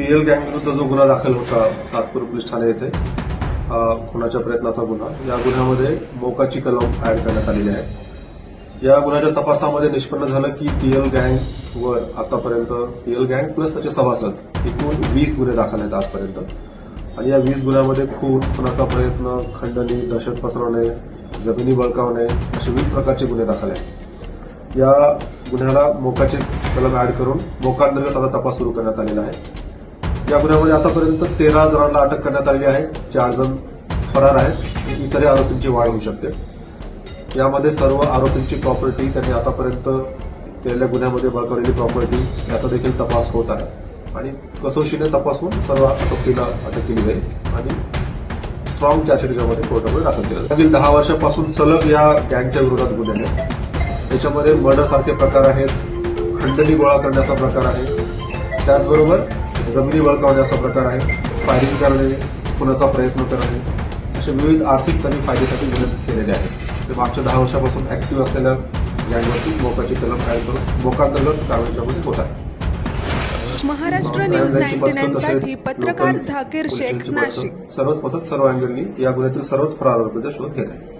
PL गँग विरुद्ध जो गुन्हा दाखल होता सातपूर पोलीस ठाणे येथे खुनाच्या प्रयत्नाचा गुन्हा. या गुन्ह्यामध्ये मोकाची कलम ऍड करण्यात आलेली आहे. या गुन्ह्याच्या तपासामध्ये निष्पन्न झालं की पीएल गँगवर आतापर्यंत पीएल गँग प्लस त्याचे सभासद एकूण वीस गुन्हे दाखल आहेत आजपर्यंत. आणि या वीस गुन्ह्यामध्ये खून खुनाचा प्रयत्न खंडणी दहशत पसरवणे जमिनी बळकावणे असे विविध प्रकारचे गुन्हे दाखल आहेत. या गुन्ह्याला मोकाचे कलम ऍड करून मोकांतर्गत आता तपास सुरू करण्यात आलेला आहे. या गुन्ह्यामध्ये आतापर्यंत तेरा जणांना अटक करण्यात आली आहे. चार जण फरार आहेत. इतरही आरोपींची वाढ होऊ शकते. यामध्ये सर्व आरोपींची प्रॉपर्टी त्यांनी आतापर्यंत केलेल्या गुन्ह्यामध्ये बळकावलेली प्रॉपर्टी याचा देखील तपास होत आहे. आणि कसोशीने तपासून सर्व आरोपीला अटक केली जाईल. आणि स्ट्रॉंग चार्जशीटच्यामध्ये कोर्टामध्ये दाखल केलं मागील दहा वर्षापासून सलग या गँगच्या विरोधात गुन्हे आहेत. त्याच्यामध्ये मर्डरसारखे प्रकार आहेत. खंडणी गोळा करण्याचा प्रकार आहे. त्याचबरोबर जमिनी बळकावण्याचा प्रकार आहे. फायरिंग करणे खुनाचा प्रयत्न करणे असे विविध आर्थिक आणि फायद्यासाठी गुन्हे केलेले आहेत ते मागच्या दहा वर्षापासून ऍक्टिव्ह असलेल्या गँगवरती मोकाची कलम ऍड करून मोकांतर्गत कारवाईच्यामध्ये होत आहे. महाराष्ट्र न्यूज नाईन्टी नाईन साठी पत्रकार झाकीर शेख नाशिक. सर्वच पथक सर्व अँगलनी या गुन्ह्यातील सर्वच फरार शोध घेत आहे